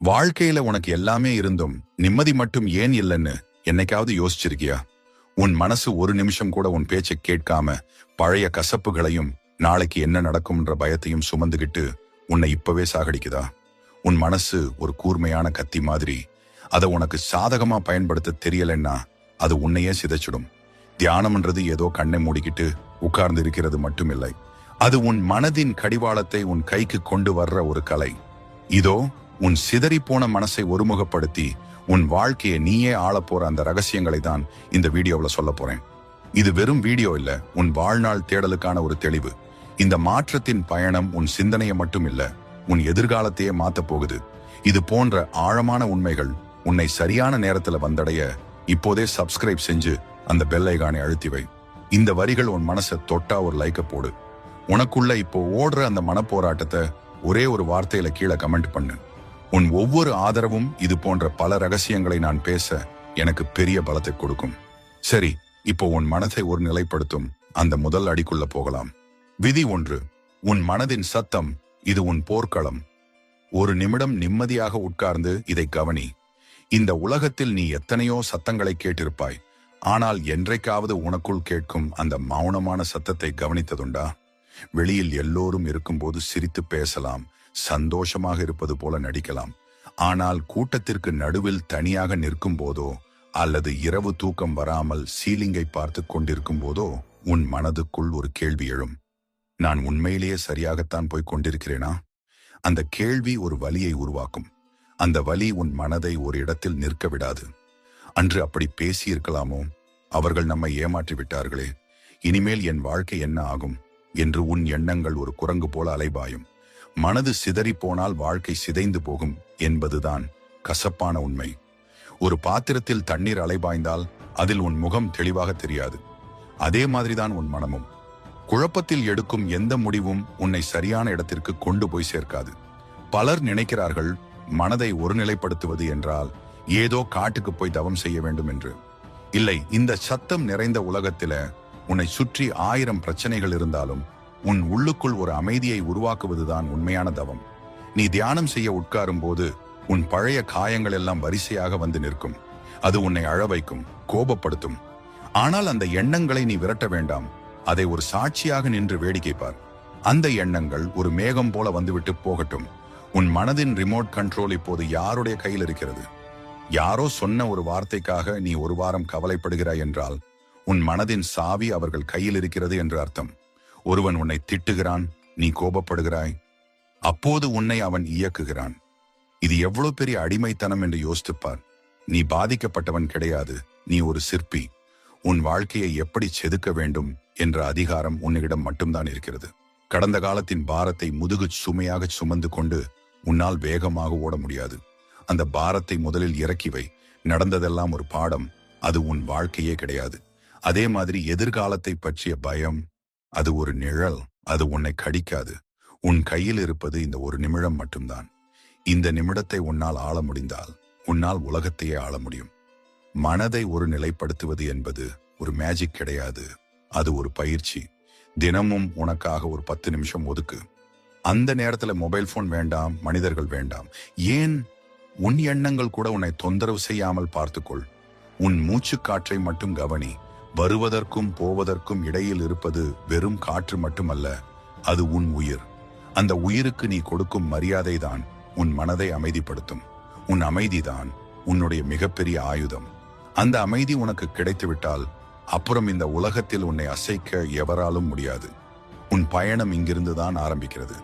வாழ்க்கையில உனக்கு எல்லாமே இருந்தும் நிம்மதி மட்டும் ஏன் இல்லைன்னு என்னைக்காவது யோசிச்சிருக்கியா? உன் மனசு ஒரு நிமிஷம் கூட உன் பேச்சை கேட்காம பழைய கசப்புகளையும் நாளைக்கு என்ன நடக்கும்ன்ற பயத்தையும் சுமந்துகிட்டு உன்னை இப்பவே சாகடிக்குதா? உன் மனசு ஒரு கூர்மையான கத்தி மாதிரி. அதை உனக்கு சாதகமா பயன்படுத்த தெரியலன்னா அது உன்னையே சிதைச்சிடும். தியானம்ன்றது ஏதோ கண்ணை மூடிக்கிட்டு உட்கார்ந்து இருக்கிறது மட்டுமில்லை அது உன் மனதின் கடிவாளத்தை உன் கைக்கு கொண்டு வர்ற ஒரு கலை. இதோ உன் சிதறி போன மனசை ஒருமுகப்படுத்தி உன் வாழ்க்கையை நீயே ஆளப் போற அந்த ரகசியங்களை தான் இந்த வீடியோவில் சொல்ல போறேன். இது வெறும் வீடியோ இல்ல உன் வாழ்நாள் தேடலுக்கான ஒரு தெளிவு. இந்த மாற்றத்தின் பயணம் உன் சிந்தனையை மட்டும் இல்ல உன் எதிர்காலத்தையே மாத்த போகுது. இது போன்ற ஆழமான உண்மைகள் உன்னை சரியான நேரத்துல வந்தடைய இப்போதே சப்ஸ்கிரைப் செஞ்சு அந்த பெல் ஐகானை அழுத்தி வை. இந்த வரிகள் உன் மனசை தொட்டா ஒரு லைக்க போடு. உனக்குள்ள இப்போ ஓடுற அந்த மனப்போராட்டத்தை ஒரே ஒரு வார்த்தையில கீழே கமெண்ட் பண்ணு. உன் ஒவ்வொரு ஆதரவும் இது போன்ற பல ரகசியங்களை நான் பேச எனக்கு பெரிய பலத்தை கொடுக்கும். சரி இப்போ உன் மனதை ஒரு நிலைப்படுத்தும். அந்த முதல் அடிக்குள்ள போகலாம். விதி ஒன்று உன் மனதின் சத்தம் இது உன் போர்க்களம். ஒரு நிமிடம் நிம்மதியாக உட்கார்ந்து இதை கவனி. இந்த உலகத்தில் நீ எத்தனையோ சத்தங்களை கேட்டிருப்பாய். ஆனால் என்றைக்காவது உனக்குள் கேட்கும் அந்த மௌனமான சத்தத்தை கவனித்ததுண்டா? வெளியில் எல்லோரும் இருக்கும்போது சிரித்து பேசலாம். சந்தோஷமாக இருப்பது போல நடிக்கலாம். ஆனால் கூட்டத்திற்கு நடுவில் தனியாக நிற்கும் போதோ அல்லது இரவு தூக்கம் வராமல் சீலிங்கை பார்த்து கொண்டிருக்கும் போதோ உன் மனதுக்குள் ஒரு கேள்வி எழும். நான் உண்மையிலேயே சரியாகத்தான் போய் கொண்டிருக்கிறேனா? அந்த கேள்வி ஒரு வலியை உருவாக்கும். அந்த வலி உன் மனதை ஒரு இடத்தில் நிற்க விடாது. அன்று அப்படி பேசியிருக்கலாமோ? அவர்கள் நம்மை ஏமாற்றி விட்டார்களே. இனிமேல் என் வாழ்க்கை என்ன ஆகும்? என்று உன் எண்ணங்கள் ஒரு குரங்கு போல அலைபாயும். மனது சிதறி போனால் வாழ்க்கை சிதைந்து போகும் என்பதுதான் கசப்பான உண்மை. ஒரு பாத்திரத்தில் தண்ணீர் அலைபாய்ந்தால் அதில் உன் முகம் தெளிவாக தெரியாது. அதே மாதிரிதான் உன் மனமும். குழப்பத்தில் எடுக்கும் எந்த முடிவும் உன்னை சரியான இடத்திற்கு கொண்டு போய் சேர்க்காது. பலர் நினைக்கிறார்கள் மனதை ஒருநிலைப்படுத்துவது என்றால் ஏதோ காட்டுக்கு போய் தவம் செய்ய வேண்டும் என்று. இல்லை இந்த சத்தம் நிறைந்த உலகத்தில உன்னை சுற்றி ஆயிரம் பிரச்சனைகள் இருந்தாலும் உன் உள்ளுக்குள் ஒரு அமைதியை உருவாக்குவதுதான் உண்மையான தவம். நீ தியானம் செய்ய உட்காரும் போது உன் பழைய காயங்கள் எல்லாம் வரிசையாக வந்து நிற்கும். அது உன்னை அழ வைக்கும் கோபப்படுத்தும். ஆனால் அந்த எண்ணங்களை நீ விரட்ட வேண்டாம். அதை ஒரு சாட்சியாக நின்று வேடிக்கை பார். அந்த எண்ணங்கள் ஒரு மேகம் போல வந்துவிட்டு போகட்டும். உன் மனதின் ரிமோட் கண்ட்ரோல் இப்போது யாருடைய கையில் இருக்கிறது? யாரோ சொன்ன ஒரு வார்த்தைக்காக நீ ஒரு வாரம் கவலைப்படுகிறாய் என்றால் உன் மனதின் சாவி அவர்கள் கையில் இருக்கிறது என்று அர்த்தம். ஒருவன் உன்னை திட்டுகிறான் நீ கோபப்படுகிறாய். அப்போது உன்னை அவன் இயக்குகிறான். இது எவ்வளவு பெரிய அடிமைத்தனம் என்று யோசித்துப்பார். நீ பாதிக்கப்பட்டவன் கிடையாது நீ ஒரு சிற்பி. உன் வாழ்க்கையை எப்படி செதுக்க வேண்டும் என்ற அதிகாரம் உன்னிடம் மட்டும்தான் இருக்கிறது. கடந்த காலத்தின் பாரத்தை முதுகு சுமையாக சுமந்து கொண்டு உன்னால் வேகமாக ஓட முடியாது. அந்த பாரத்தை முதலில் இறக்கி வை. நடந்ததெல்லாம் ஒரு பாடம் அது உன் வாழ்க்கையே கிடையாது. அதே மாதிரி எதிர்காலத்தை பற்றிய பயம் அது ஒரு நிழல் அது உன்னை கடிக்காது. உன் கையில் இருப்பது இந்த ஒரு நிமிடம் மட்டும்தான். இந்த நிமிடத்தை உன்னால் ஆள முடிந்தால் உன்னால் உலகத்தையே ஆள முடியும். மனதை ஒரு நிலைப்படுத்துவது என்பது ஒரு மேஜிக் கிடையாது. அது ஒரு பயிற்சி. தினமும் உனக்காக ஒரு பத்து நிமிஷம் ஒதுக்கு. அந்த நேரத்துல மொபைல் போன் வேண்டாம் மனிதர்கள் வேண்டாம். ஏன்? உன் எண்ணங்கள் கூட உன்னை தொந்தரவு செய்யாமல் பார்த்துக்கொள். உன் மூச்சு காற்றை மட்டும் கவனி. வருவதற்கும் போவதற்கும் இடையில் இருப்பது வெறும் காற்று மட்டுமல்ல அது உன் உயிர். அந்த உயிருக்கு நீ கொடுக்கும் மரியாதை தான் உன் மனதை அமைதிப்படுத்தும். உன் அமைதிதான் உன்னுடைய மிகப்பெரிய ஆயுதம். அந்த அமைதி உனக்கு கிடைத்துவிட்டால் அப்புறம் இந்த உலகத்தில் உன்னை அசைக்க எவராலும் முடியாது. உன் பயணம் இங்கிருந்து தான் ஆரம்பிக்கிறது.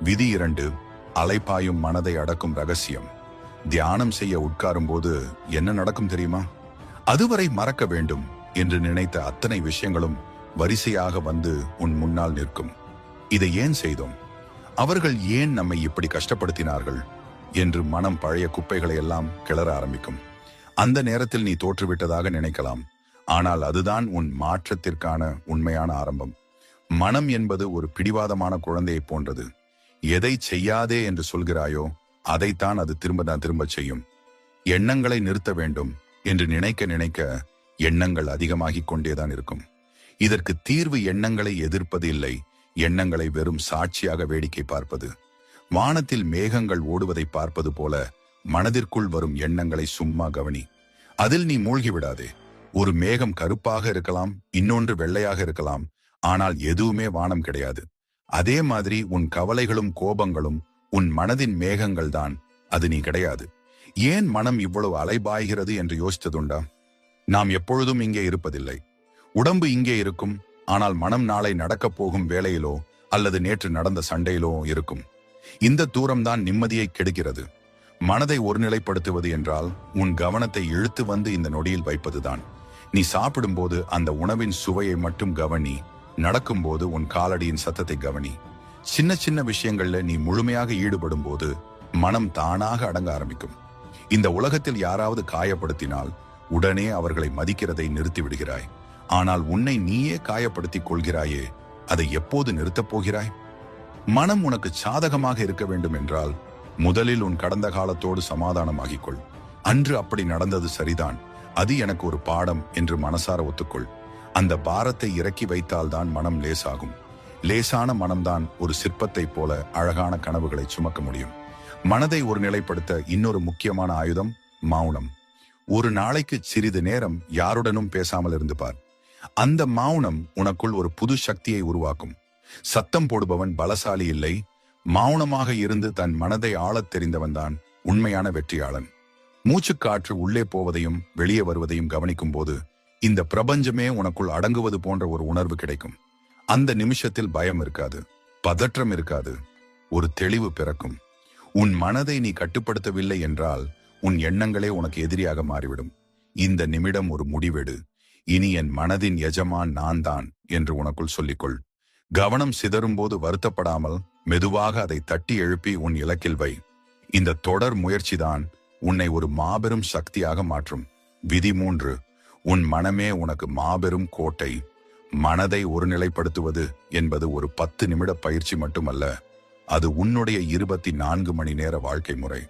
விதி இரண்டு அலைப்பாயும் மனதை அடக்கும் ரகசியம். தியானம் செய்ய உட்காரும் போது என்ன நடக்கும் தெரியுமா? அதுவரை மறக்க வேண்டும். என்று நினைத்த அத்தனை விஷயங்களும் வரிசையாக வந்து உன் முன்னால் நிற்கும். இதை ஏன் செய்தோம்? அவர்கள் ஏன் நம்மை இப்படி கஷ்டப்படுத்தினார்கள்? என்று மனம் பழைய குப்பைகளை எல்லாம் கிளற ஆரம்பிக்கும். அந்த நேரத்தில் நீ தோற்றுவிட்டதாக நினைக்கலாம். ஆனால் அதுதான் உன் மாற்றத்திற்கான உண்மையான ஆரம்பம். மனம் என்பது ஒரு பிடிவாதமான குழந்தையை போன்றது. எதை செய்யாதே என்று சொல்கிறாயோ அதைத்தான் அது திரும்ப தான் திரும்ப செய்யும். எண்ணங்களை நிறுத்த வேண்டும் என்று நினைக்க நினைக்க எண்ணங்கள் அதிகமாகிக் கொண்டேதான் இருக்கும். இதற்கு தீர்வு எண்ணங்களை எதிர்ப்பது இல்லை எண்ணங்களை வெறும் சாட்சியாக வேடிக்கை பார்ப்பது. வானத்தில் மேகங்கள் ஓடுவதை பார்ப்பது போல மனதிற்குள் வரும் எண்ணங்களை சும்மா கவனி. அதில் நீ மூழ்கி விடாதே ஒரு மேகம் கருப்பாக இருக்கலாம் இன்னொன்று வெள்ளையாக இருக்கலாம் ஆனால் எதுவுமே வானம் கிடையாது. அதே மாதிரி உன் கவலைகளும் கோபங்களும் உன் மனதின் மேகங்கள் தான் அது நீ கிடையாது. ஏன் மனம் இவ்வளவு அலைபாய்கிறது என்று யோசித்ததுண்டா? நாம் எப்பொழுதும் இங்கே இருப்பதில்லை. உடம்பு இங்கே இருக்கும் ஆனால் மனம் நாளை நடக்கப் போகும் வேலையிலோ அல்லது நேற்று நடந்த சண்டையிலோ இருக்கும். இந்த தூரம்தான் நிம்மதியை கெடுக்கிறது. மனதை ஒருநிலைப்படுத்துவது என்றால் உன் கவனத்தை இழுத்து வந்து இந்த நொடியில் வைப்பதுதான். நீ சாப்பிடும்போது அந்த உணவின் சுவையை மட்டும் கவனி. நடக்கும்போது உன் காலடியின் சத்தத்தை கவனி. சின்ன சின்ன விஷயங்கள்ல நீ முழுமையாக ஈடுபடும் போது மனம் தானாக அடங்க ஆரம்பிக்கும். இந்த உலகத்தில் யாராவது காயப்படுத்தினால் உடனே அவர்களை மதிக்கிறதை நிறுத்திவிடுகிறாய். ஆனால் உன்னை நீயே காயப்படுத்திக் கொள்கிறாயே அதை எப்போது நிறுத்தப் போகிறாய்? மனம் உனக்கு சாதகமாக இருக்க வேண்டும் என்றால் முதலில் உன் கடந்த காலத்தோடு சமாதானமாகிக் கொள் அன்று அப்படி நடந்தது சரிதான். அது எனக்கு ஒரு பாடம் என்று மனசார ஒத்துக்கொள். அந்த பாரத்தை இறக்கி வைத்தால்தான் மனம் லேசாகும். லேசான மனம்தான் ஒரு சிற்பத்தைப் போல அழகான கனவுகளை சுமக்க முடியும். மனதை ஒரு நிலைப்படுத்த இன்னொரு முக்கியமான ஆயுதம் மௌனம். ஒரு நாளைக்கு சிறிது நேரம் யாருடனும் பேசாமல் இருந்து பார் அந்த மௌனம் உனக்குள் ஒரு புது சக்தியை உருவாக்கும். சத்தம் போடுபவன் பலசாலி இல்லை. மௌனமாக இருந்து தன் மனதை ஆளத் தெரிந்தவன்தான் உண்மையான வெற்றியாளன். மூச்சுக்காற்று உள்ளே போவதையும் வெளியே வருவதையும் கவனிக்கும் போது இந்த பிரபஞ்சமே உனக்குள் அடங்குவது போன்ற ஒரு உணர்வு கிடைக்கும். அந்த நிமிஷத்தில் பயம் இருக்காது பதற்றம் இருக்காது ஒரு தெளிவு பிறக்கும். உன் மனதை நீ கட்டுப்படுத்தவில்லை என்றால் உன் எண்ணங்களே உனக்கு எதிரியாக மாறிவிடும். இந்த நிமிடம் ஒரு முடிவெடு. இனி என் மனதின் எஜமான் நான் தான் என்று உனக்குள் சொல்லிக்கொள். கவனம் சிதறும் போது வருத்தப்படாமல் மெதுவாக அதை தட்டி எழுப்பி உன் இலக்கில் வை. இந்த தொடர் முயற்சிதான் உன்னை ஒரு மாபெரும் சக்தியாக மாற்றும். விதி மூன்று. உன் மனமே உனக்கு மாபெரும் கோட்டை. மனதை ஒருநிலைப்படுத்துவது என்பது ஒரு பத்து நிமிட பயிற்சி மட்டுமல்ல. அது உன்னுடைய இருபத்தி நான்கு மணி நேர வாழ்க்கை முறை.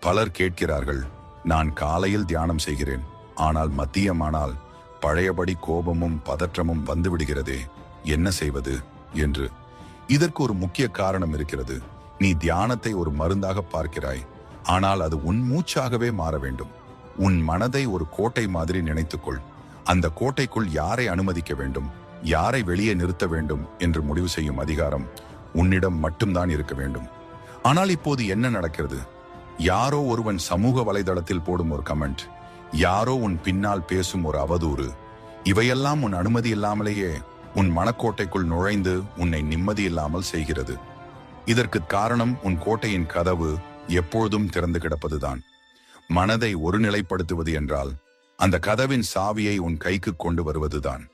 பலர் கேட்கிறார்கள் நான் காலையில் தியானம் செய்கிறேன் ஆனால் மத்தியமானால் பழையபடி கோபமும் பதற்றமும் வந்துவிடுகிறதே என்ன செய்வது? என்று. இதற்கு ஒரு முக்கிய காரணம் இருக்கிறது. நீ தியானத்தை ஒரு மருந்தாக பார்க்கிறாய் ஆனால் அது உன் மூச்சாகவே மாற வேண்டும். உன் மனதை ஒரு கோட்டை மாதிரி நினைத்துக்கொள். அந்த கோட்டைக்குள் யாரை அனுமதிக்க வேண்டும் யாரை வெளியே நிறுத்த வேண்டும் என்று முடிவு செய்யும் அதிகாரம் உன்னிடம் மட்டும்தான் இருக்க வேண்டும். ஆனால் இப்போது என்ன நடக்கிறது? யாரோ ஒருவன் சமூக வலைதளத்தில் போடும் ஒரு கமெண்ட். யாரோ உன் பின்னால் பேசும் ஒரு அவதூறு. இவையெல்லாம் உன் அனுமதி இல்லாமலேயே உன் மனக்கோட்டைக்குள் நுழைந்து உன்னை நிம்மதி இல்லாமல் செய்கிறது. இதற்கு காரணம் உன் கோட்டையின் கதவு எப்பொழுதும் திறந்து கிடப்பதுதான். மனதை ஒருநிலைப்படுத்துவது என்றால் அந்த கதவின் சாவியை உன் கைக்கு கொண்டு வருவதுதான்.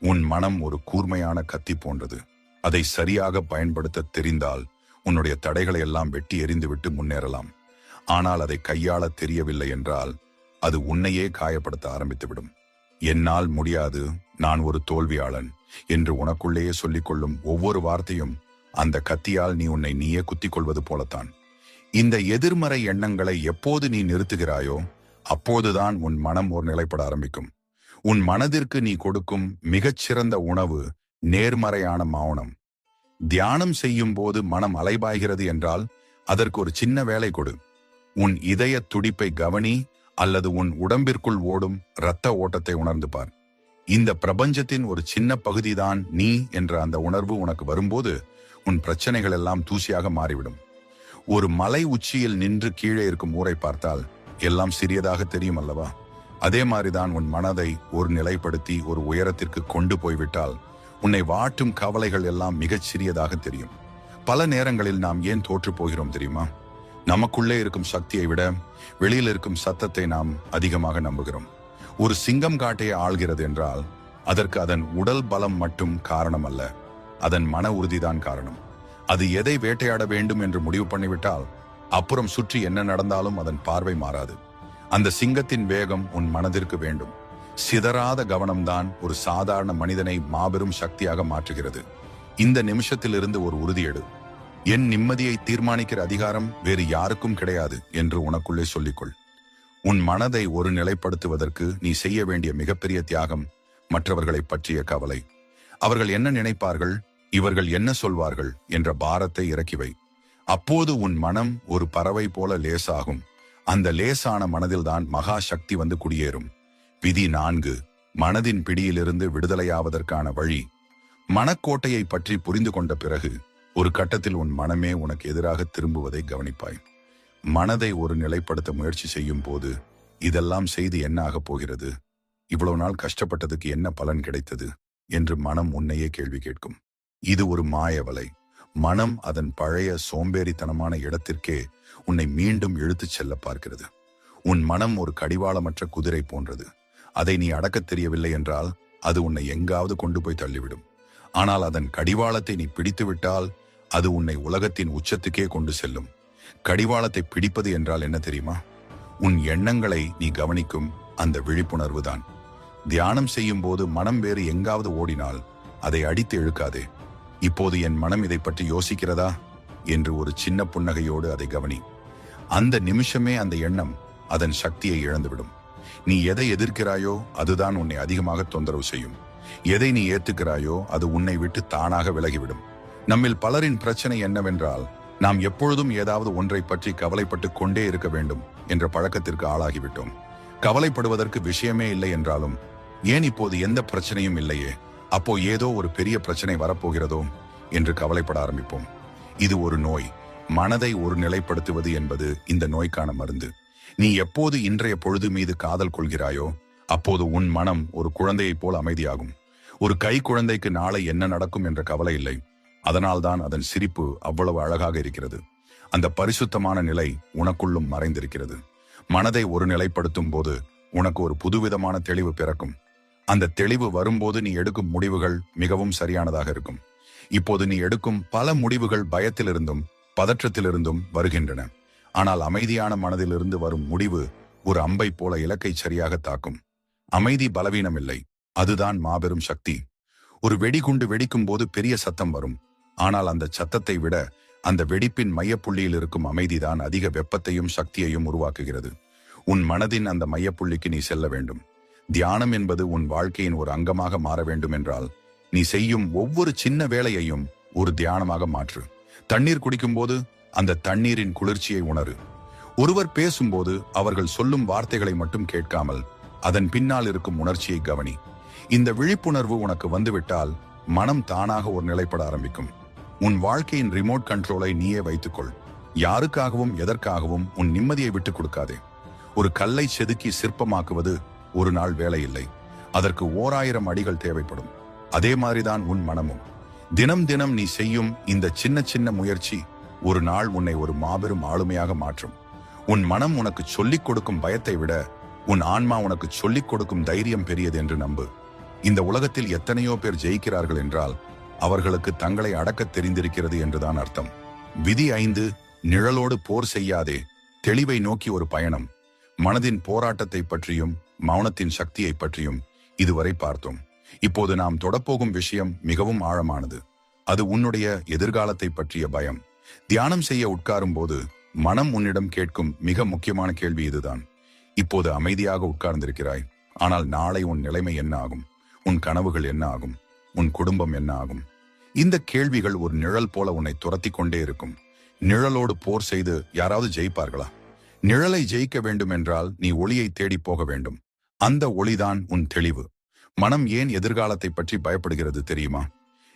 உன் மனம் ஒரு கூர்மையான கத்தி போன்றது. அதை சரியாக பயன்படுத்த தெரிந்தால் உன்னுடைய தடைகளை எல்லாம் வெட்டி எறிந்துவிட்டு முன்னேறலாம். ஆனால் அதை கையாள தெரியவில்லை என்றால் அது உன்னையே காயப்படுத்த ஆரம்பித்துவிடும். என்னால் முடியாது நான் ஒரு தோல்வியாளன் என்று உனக்குள்ளேயே சொல்லிக்கொள்ளும் ஒவ்வொரு வார்த்தையும் அந்த கத்தியால் நீ உன்னை நீயே குத்திக் கொள்வது போலத்தான். இந்த எதிர்மறை எண்ணங்களை எப்போது நீ நிறுத்துகிறாயோ அப்போதுதான் உன் மனம் ஒரு நிலைப்பட ஆரம்பிக்கும். உன் மனதிற்கு நீ கொடுக்கும் மிகச்சிறந்த உணவு நேர்மறையான மௌனம். தியானம் செய்யும் போது மனம் அலைபாய்கிறது என்றால் அதற்கு ஒரு சின்ன வேலை கொடு. உன் இதய துடிப்பை கவனி அல்லது உன் உடம்பிற்குள் ஓடும் இரத்த ஓட்டத்தை உணர்ந்து பார். இந்த பிரபஞ்சத்தின் ஒரு சின்ன பகுதிதான் நீ என்ற அந்த உணர்வு உனக்கு வரும்போது உன் பிரச்சனைகள் எல்லாம் தூசியாக மாறிவிடும். ஒரு மலை உச்சியில் நின்று கீழே இருக்கும் ஊரை பார்த்தால் எல்லாம் சிறியதாக தெரியும் அல்லவா? அதே மாதிரிதான் உன் மனதை ஒரு நிலைப்படுத்தி ஒரு உயரத்திற்கு கொண்டு போய்விட்டால் உன்னை வாட்டும் கவலைகள் எல்லாம் மிகச் சிறியதாக தெரியும். பல நேரங்களில் நாம் ஏன் தோற்று போகிறோம் தெரியுமா? நமக்குள்ளே இருக்கும் சக்தியை விட வெளியில் இருக்கும் சத்தத்தை நாம் அதிகமாக நம்புகிறோம். ஒரு சிங்கம் காட்டையை ஆள்கிறது என்றால் அதற்கு அதன் உடல் பலம் மட்டும் காரணம் அல்ல அதன் மன உறுதிதான் காரணம். அது எதை வேட்டையாட வேண்டும் என்று முடிவு பண்ணிவிட்டால் அப்புறம் சுற்றி என்ன நடந்தாலும் அதன் பார்வை மாறாது. அந்த சிங்கத்தின் வேகம் உன் மனதிற்கு வேண்டும். சிதறாத கவனம்தான் ஒரு சாதாரண மனிதனை மாபெரும் சக்தியாக மாற்றுகிறது. இந்த நிமிஷத்திலிருந்து ஒரு உறுதியெடு என் நிம்மதியை தீர்மானிக்கிற அதிகாரம் வேறு யாருக்கும் கிடையாது என்று உனக்குள்ளே சொல்லிக்கொள். உன் மனதை ஒரு நிலைப்படுத்துவதற்கு நீ செய்ய வேண்டிய மிகப்பெரிய தியாகம் மற்றவர்களை பற்றிய கவலை. அவர்கள் என்ன நினைப்பார்கள்? இவர்கள் என்ன சொல்வார்கள்? என்ற பாரத்தை இறக்கிவை அப்போது உன் மனம் ஒரு பறவை போல லேசாகும். அந்த லேசான மனதில்தான் மகா சக்தி வந்து குடியேறும். விதி நான்கு. மனதின் பிடியிலிருந்து விடுதலையாவதற்கான வழி. மனக்கோட்டையை பற்றி புரிந்து கொண்ட பிறகு ஒரு கட்டத்தில் உன் மனமே உனக்கு எதிராக திரும்புவதை கவனிப்பாய். மனதை ஒரு நிலைப்படுத்த முயற்சி செய்யும் போது இதெல்லாம் செய்து என்ன ஆகப் போகிறது? இவ்வளவு நாள் கஷ்டப்பட்டதுக்கு என்ன பலன் கிடைத்தது? என்று மனம் உன்னையே கேள்வி கேட்கும். இது ஒரு மாயவலை. மனம் அதன் பழைய சோம்பேறித்தனமான இடத்திற்கே உன்னை மீண்டும் இழுத்துச் செல்ல பார்க்கிறது. உன் மனம் ஒரு கடிவாளமற்ற குதிரை போன்றது. அதை நீ அடக்கத் தெரியவில்லை என்றால் அது உன்னை எங்காவது கொண்டு போய் தள்ளிவிடும். ஆனால் அதன் கடிவாளத்தை நீ பிடித்துவிட்டால் அது உன்னை உலகத்தின் உச்சத்துக்கே கொண்டு செல்லும். கடிவாளத்தை பிடிப்பது என்றால் என்ன தெரியுமா? உன் எண்ணங்களை நீ கவனிக்கும் அந்த விழிப்புணர்வு தான் தியானம் செய்யும் போது மனம் வேறு எங்காவது ஓடினால் அதை அடித்து இழுக்காதே. இப்போது என் மனம் இதை பற்றி யோசிக்கிறதா? என்று ஒரு சின்ன புன்னகையோடு அதை கவனி. அந்த நிமிஷமே அந்த எண்ணம் அதன் சக்தியை இழந்துவிடும். நீ எதை எதிர்க்கிறாயோ அதுதான் உன்னை அதிகமாக தொந்தரவு செய்யும். எதை நீ ஏத்துக்கிறாயோ அது உன்னை விட்டு தானாக விலகிவிடும். நம்மில் பலரின் பிரச்சனை என்னவென்றால் நாம் எப்பொழுதும் ஏதாவது ஒன்றை பற்றி கவலைப்பட்டு கொண்டே இருக்க வேண்டும் என்ற பழக்கத்திற்கு ஆளாகிவிட்டோம். கவலைப்படுவதற்கு விஷயமே இல்லை என்றாலும் ஏன் இப்போது எந்த பிரச்சனையும் இல்லையே அப்போ ஏதோ ஒரு பெரிய பிரச்சனை வரப்போகிறதோ என்று கவலைப்பட ஆரம்பிப்போம். இது ஒரு நோய். மனதை ஒரு நிலைப்படுத்துவது என்பது இந்த நோய்க்கான மருந்து. நீ எப்போது இன்றைய பொழுது மீது காதல் கொள்கிறாயோ அப்போது உன் மனம் ஒரு குழந்தையைப் போல் அமைதியாகும். ஒரு கை குழந்தைக்கு நாளை என்ன நடக்கும் என்ற கவலை இல்லை. அதனால்தான் அதன் சிரிப்பு அவ்வளவு அழகாக இருக்கிறது. அந்த பரிசுத்தமான நிலை உனக்குள்ளும் மறைந்திருக்கிறது. மனதை ஒரு நிலைப்படுத்தும் போது உனக்கு ஒரு புதுவிதமான தெளிவு பிறக்கும். அந்த தெளிவு வரும்போது நீ எடுக்கும் முடிவுகள் மிகவும் சரியானதாக இருக்கும். இப்போது நீ எடுக்கும் பல முடிவுகள் பயத்திலிருந்தும் பதற்றத்திலிருந்தும் வருகின்றன. ஆனால் அமைதியான மனதிலிருந்து வரும் முடிவு ஒரு அம்பை போல இலக்கை சரியாக தாக்கும். அமைதி பலவீனமில்லை. அதுதான் மாபெரும் சக்தி. ஒரு வெடிகுண்டு வெடிக்கும் போது பெரிய சத்தம் வரும். ஆனால் அந்த சத்தத்தை விட அந்த வெடிப்பின் மையப்புள்ளியில் இருக்கும் அமைதிதான் அதிக வெப்பத்தையும் சக்தியையும் உருவாக்குகிறது. உன் மனதின் அந்த மையப்புள்ளிக்கு நீ செல்ல வேண்டும். தியானம் என்பது உன் வாழ்க்கையின் ஒரு அங்கமாக மாற வேண்டும் என்றால் நீ செய்யும் ஒவ்வொரு சின்ன வேலையையும் ஒரு தியானமாக மாற்று. தண்ணீர் குடிக்கும்போது அந்த தண்ணீரின் குளிர்ச்சியை உணரு. ஒருவர் பேசும்போது அவர்கள் சொல்லும் வார்த்தைகளை மட்டும் கேட்காமல் அதன் பின்னால் இருக்கும் உணர்ச்சியை கவனி. இந்த விழிப்புணர்வு உனக்கு வந்துவிட்டால் மனம் தானாக ஒரு நிலைப்பட ஆரம்பிக்கும். உன் வாழ்க்கையின் ரிமோட் கண்ட்ரோலை நீயே வைத்துக்கொள். யாருக்காகவும் எதற்காகவும் உன் நிம்மதியை விட்டுக் கொடுக்காதே. ஒரு கல்லை செதுக்கி சிற்பமாக்குவது ஒரு நாள் வேலை இல்லை அதற்கு ஓராயிரம் அடிகள் தேவைப்படும். அதே மாதிரிதான் உன் மனமும். தினம் தினம் நீ செய்யும் இந்த சின்ன சின்ன முயற்சி ஒரு நாள் உன்னை ஒரு மாபெரும் ஆளுமையாக மாற்றும். உன் மனம் உனக்கு சொல்லிக் கொடுக்கும் பயத்தை விட உன் ஆன்மா உனக்கு சொல்லிக் கொடுக்கும் தைரியம் பெரியது என்று நம்பு. இந்த உலகத்தில் எத்தனையோ பேர் ஜெயிக்கிறார்கள் என்றால் அவர்களுக்கு தங்களை அடக்கத் தெரிந்திருக்கிறது என்றுதான் அர்த்தம். விதி ஐந்து நிழலோடு போர் செய்யாதே தெளிவை நோக்கி ஒரு பயணம். மனதின் போராட்டத்தை பற்றியும் மௌனத்தின் சக்தியை பற்றியும் இதுவரை பார்த்தோம். இப்போது நாம் தொடப்போகும் விஷயம் மிகவும் ஆழமானது. அது உன்னுடைய எதிர்காலத்தை பற்றிய பயம். தியானம் செய்ய உட்காரும் போது மனம் உன்னிடம் கேட்கும் மிக முக்கியமான கேள்வி இதுதான். இப்போது அமைதியாக உட்கார்ந்திருக்கிறாய். ஆனால் நாளை உன் நிலைமை என்ன ஆகும்? உன் கனவுகள் என்ன ஆகும்? உன் குடும்பம் என்ன ஆகும்? இந்த கேள்விகள் ஒரு நிழல் போல உன்னை துரத்தி கொண்டே இருக்கும். நிழலோடு போர் செய்து யாராவது ஜெயிப்பார்களா? நிழலை ஜெயிக்க வேண்டும் என்றால் நீ ஒளியை தேடி போக வேண்டும். அந்த ஒளிதான் உன் தெளிவு. மனம் ஏன் எதிர்காலத்தை பற்றி பயப்படுகிறது தெரியுமா?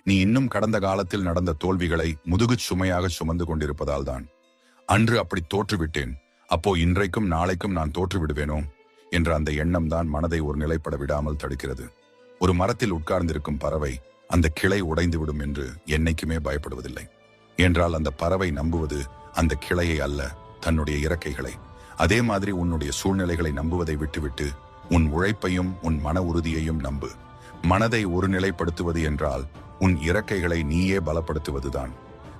நீ இன்னும் கடந்த காலத்தில் நடந்த தோல்விகளை முதுகுச் சுமையாக சுமந்து கொண்டிருப்பதால் தான். அன்று அப்படி தோற்றுவிட்டேன். அப்போ இன்றைக்கும் நாளைக்கும் நான் தோற்றுவிடுவேனோ? என்ற அந்த எண்ணம் தான் மனதை ஒரு நிலைப்பட விடாமல் தடுக்கிறது. ஒரு மரத்தில் உட்கார்ந்திருக்கும் பறவை அந்த கிளை உடைந்துவிடும் என்று என்னைக்குமே பயப்படுவதில்லை. என்றால் அந்த பறவை நம்புவது அந்த கிளையை அல்ல தன்னுடைய இறக்கைகளை. அதே மாதிரி உன்னுடைய சூழ்நிலைகளை நம்புவதை விட்டுவிட்டு உன் உழைப்பையும் உன் மன உறுதியையும் நம்பு. மனதை ஒருநிலைப்படுத்துவது என்றால் உன் இறக்கைகளை நீயே பலப்படுத்துவதுதான்.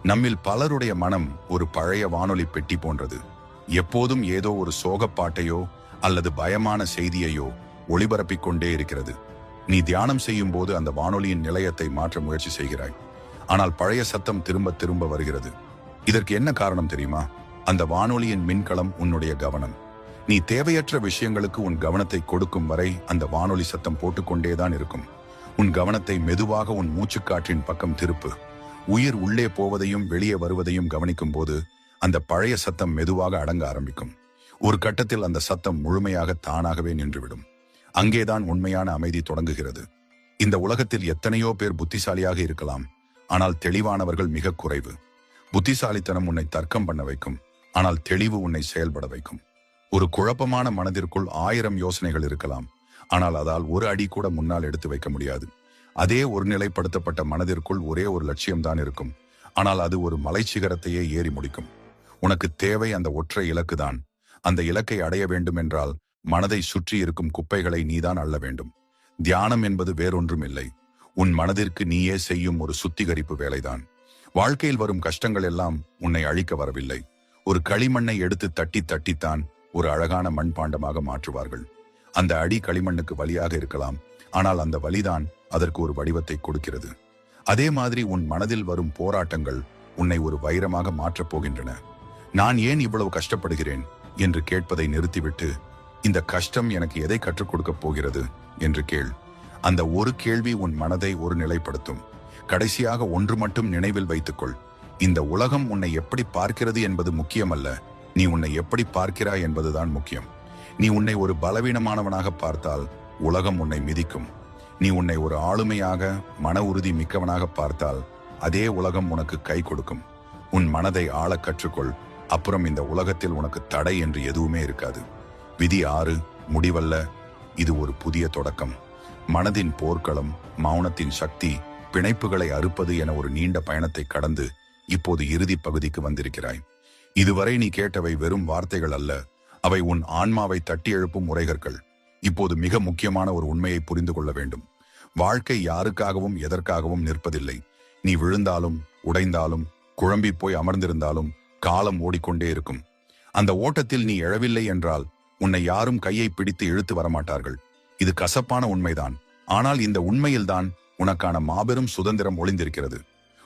நம்மில் பலருடைய மனம் ஒரு பழைய வானொலி பெட்டி போன்றது. எப்போதும் ஏதோ ஒரு சோகப்பாட்டையோ அல்லது பயமான செய்தியையோ ஒளிபரப்பிக் கொண்டே இருக்கிறது. நீ தியானம் செய்யும் போது அந்த வானொலியின் நிலையத்தை மாற்ற முயற்சி செய்கிறாய். ஆனால் பழைய சத்தம் திரும்ப திரும்ப வருகிறது. இதற்கு என்ன காரணம் தெரியுமா? அந்த வானொலியின் மின்கலம் உன்னுடைய கவனம். நீ தேவையற்ற விஷயங்களுக்கு உன் கவனத்தை கொடுக்கும் வரை அந்த வானொலி சத்தம் போட்டுக்கொண்டேதான் இருக்கும். உன் கவனத்தை மெதுவாக உன் மூச்சுக்காற்றின் பக்கம் திருப்பு. உயிர் உள்ளே போவதையும் வெளியே வருவதையும் கவனிக்கும் போது அந்த பழைய சத்தம் மெதுவாக அடங்க ஆரம்பிக்கும். ஒரு கட்டத்தில் அந்த சத்தம் முழுமையாக தானாகவே நின்றுவிடும். அங்கேதான் உண்மையான அமைதி தொடங்குகிறது. இந்த உலகத்தில் எத்தனையோ பேர் புத்திசாலியாக இருக்கலாம். ஆனால் தெளிவானவர்கள் மிக குறைவு. புத்திசாலித்தனம் உன்னை தர்க்கம் பண்ண வைக்கும். ஆனால் தெளிவு உன்னை செயல்பட வைக்கும். ஒரு குழப்பமான மனதிற்குள் ஆயிரம் யோசனைகள் இருக்கலாம். ஆனால் அதால் ஒரு அடி கூட முன்னால் எடுத்து வைக்க முடியாது. அதே ஒருநிலைப்படுத்தப்பட்ட மனதிற்குள் ஒரே ஒரு லட்சியம்தான் இருக்கும். ஆனால் அது ஒரு மலை சிகரத்தையே ஏறி முடிக்கும். உனக்கு தேவை அந்த ஒற்றை இலக்குதான். அந்த இலக்கை அடைய வேண்டும் என்றால் மனதை சுற்றி இருக்கும் குப்பைகளை நீதான் அள்ள வேண்டும். தியானம் என்பது வேறொன்றும் இல்லை உன் மனதிற்கு நீயே செய்யும் ஒரு சுத்திகரிப்பு வேலைதான். வாழ்க்கையில் வரும் கஷ்டங்கள் எல்லாம் உன்னை அழிக்க வரவில்லை. ஒரு களிமண்ணை எடுத்து தட்டி தட்டித்தான் ஒரு அழகான மண்பாண்டமாக மாற்றுவார்கள். அந்த அடி களிமண்ணுக்கு வழியாக இருக்கலாம். ஆனால் அந்த வலிதான் அதற்கு ஒரு வடிவத்தை கொடுக்கிறது. அதே மாதிரி உன் மனதில் வரும் போராட்டங்கள் உன்னை ஒரு வைரமாக மாற்றப் போகின்றன. நான் ஏன் இவ்வளவு கஷ்டப்படுகிறேன்? என்று கேட்பதை நிறுத்திவிட்டு இந்த கஷ்டம் எனக்கு எதை கற்றுக் கொடுக்க போகிறது என்று கேள். அந்த ஒரு கேள்வி உன் மனதை ஒரு நிலைப்படுத்தும். கடைசியாக ஒன்று மட்டும் நினைவில் வைத்துக்கொள். இந்த உலகம் உன்னை எப்படி பார்க்கிறது என்பது முக்கியமல்ல. நீ உன்னை எப்படி பார்க்கிறாய் என்பதுதான் முக்கியம். நீ உன்னை ஒரு பலவீனமானவனாக பார்த்தால் உலகம் உன்னை மிதிக்கும். நீ உன்னை ஒரு ஆளுமையாக மன உறுதி மிக்கவனாக பார்த்தால் அதே உலகம் உனக்கு கை கொடுக்கும். உன் மனதை ஆளக் கற்றுக்கொள். அப்புறம் இந்த உலகத்தில் உனக்கு தடை என்று எதுவுமே இருக்காது. விதி ஆறு முடிவல்ல. இது ஒரு புதிய தொடக்கம். மனதின் போர்க்களம் மௌனத்தின் சக்தி பிணைப்புகளை அறுப்பது என ஒரு நீண்ட பயணத்தை கடந்து இப்போது இறுதி பகுதிக்கு வந்திருக்கிறாய். இதுவரை நீ கேட்டவை வெறும் வார்த்தைகள் அல்ல. அவை உன் ஆன்மாவை தட்டி எழுப்பும் உரைகர்கள் இப்போது மிக முக்கியமான ஒரு உண்மையை புரிந்து கொள்ள வேண்டும். வாழ்க்கை யாருக்காகவும் எதற்காகவும் நிற்பதில்லை. நீ விழுந்தாலும் உடைந்தாலும் குழம்பி போய் அமர்ந்திருந்தாலும் காலம் ஓடிக்கொண்டே இருக்கும். அந்த ஓட்டத்தில் நீ எழவில்லை என்றால் உன்னை யாரும் கையை பிடித்து இழுத்து வரமாட்டார்கள். இது கசப்பான உண்மைதான். ஆனால் இந்த உண்மையில்தான் உனக்கான மாபெரும் சுதந்திரம் ஒளிந்திருக்கிறது.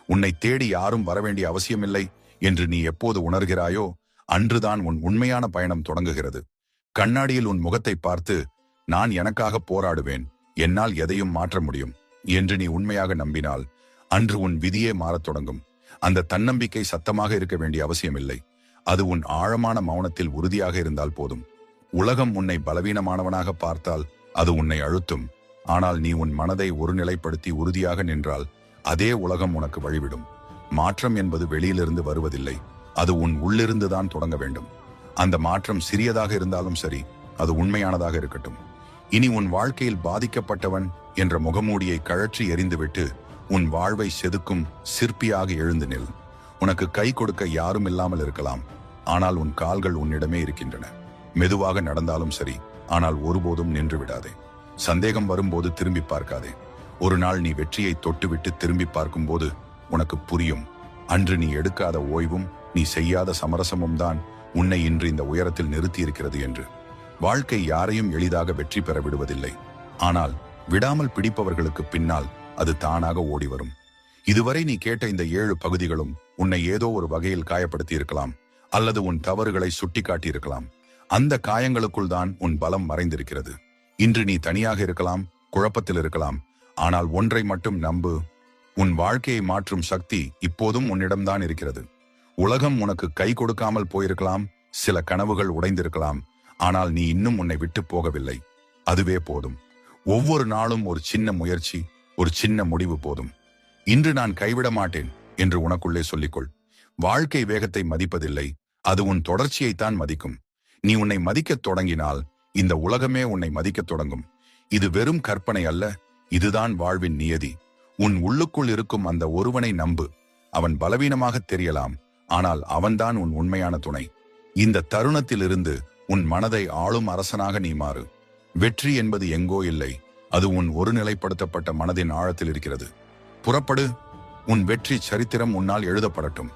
உன்னை தேடி யாரும் வரவேண்டிய அவசியமில்லை என்று நீ எப்போது உணர்கிறாயோ அன்றுதான் உன் உண்மையான பயணம் தொடங்குகிறது. கண்ணாடியில் உன் முகத்தை பார்த்து நான் எனக்காக போராடுவேன். என்னால் எதையும் மாற்ற முடியும் என்று நீ உண்மையாக நம்பினால் அன்று உன் விதியே மாறத் தொடங்கும். அந்த தன்னம்பிக்கை சத்தமாக இருக்க வேண்டிய அவசியமில்லை. அது உன் ஆழமான மௌனத்தில் உறுதியாக இருந்தால் போதும். உலகம் உன்னை பலவீனமானவனாக பார்த்தால் அது உன்னை அழுத்தும். ஆனால் நீ உன் மனதை ஒருநிலைப்படுத்தி உறுதியாக நின்றால் அதே உலகம் உனக்கு வழிவிடும். மாற்றம் என்பது வெளியிலிருந்து வருவதில்லை. அது உன் உள்ளிருந்துதான் தொடங்க வேண்டும். அந்த மாற்றம் சிறியதாக இருந்தாலும் சரி அது உண்மையானதாக இருக்கட்டும். இனி உன் வாழ்க்கையில் பாதிக்கப்பட்டவன் என்ற முகமூடியை கழற்றி எறிந்துவிட்டு உன் வாழ்வை செதுக்கும் சிற்பியாக எழுந்து நில். உனக்கு கை கொடுக்க யாரும் இல்லாமல் இருக்கலாம். ஆனால் உன் கால்கள் உன்னிடமே இருக்கின்றன. மெதுவாக நடந்தாலும் சரி ஆனால் ஒருபோதும் நின்று விடாதே சந்தேகம் வரும்போது திரும்பி பார்க்காதே. ஒரு நாள் நீ வெற்றியை தொட்டுவிட்டு திரும்பி பார்க்கும்போது உனக்கு புரியும். அன்று நீ எடுக்காத ஓய்வும் நீ செய்யாத சமரசமும் தான் உன்னை இன்று இந்த உயரத்தில் நிறுத்தி இருக்கிறது என்று. வாழ்க்கை யாரையும் எளிதாக வெற்றி பெற விடுவதில்லை. ஆனால் விடாமல் பிடிப்பவர்களுக்கு பின்னால் அது தானாக ஓடி வரும் இதுவரை நீ கேட்ட இந்த ஏழு பகுதிகளும் உன்னை ஏதோ ஒரு வகையில் காயப்படுத்தி இருக்கலாம் அல்லது உன் தவறுகளை சுட்டிக்காட்டி இருக்கலாம் அந்த காயங்களுக்குள் தான் உன் பலம் மறைந்திருக்கிறது. இன்று நீ தனியாக இருக்கலாம் குழப்பத்தில் இருக்கலாம். ஆனால் ஒன்றை மட்டும் நம்பு உன் வாழ்க்கையை மாற்றும் சக்தி இப்போதும் உன்னிடம்தான் இருக்கிறது. உலகம் உனக்கு கை கொடுக்காமல் போயிருக்கலாம் சில கனவுகள் உடைந்திருக்கலாம். ஆனால் நீ இன்னும் உன்னை விட்டு போகவில்லை. அதுவே போதும். ஒவ்வொரு நாளும் ஒரு சின்ன முயற்சி ஒரு சின்ன முடிவு போதும். இன்று நான் கைவிட மாட்டேன் என்று உனக்குள்ளே சொல்லிக்கொள். வாழ்க்கை வேகத்தை மதிப்பதில்லை அது உன் தொடர்ச்சியைத்தான் மதிக்கும். நீ உன்னை மதிக்கத் தொடங்கினால் இந்த உலகமே உன்னை மதிக்கத் தொடங்கும். இது வெறும் கற்பனை அல்ல இதுதான் வாழ்வின் நியதி. உன் உள்ளுக்குள் இருக்கும் அந்த ஒருவனை நம்பு. அவன் பலவீனமாக தெரியலாம் ஆனால் அவன்தான் உன் உண்மையான துணை. இந்த தருணத்திலிருந்து உன் மனதை ஆளும் அரசனாக நீ மாறு. வெற்றி என்பது எங்கோ இல்லை அது உன் ஒருநிலைப்படுத்தப்பட்ட மனதின் ஆழத்தில் இருக்கிறது. புறப்படு உன் வெற்றி சரித்திரம் உன்னால் எழுதப்படட்டும்.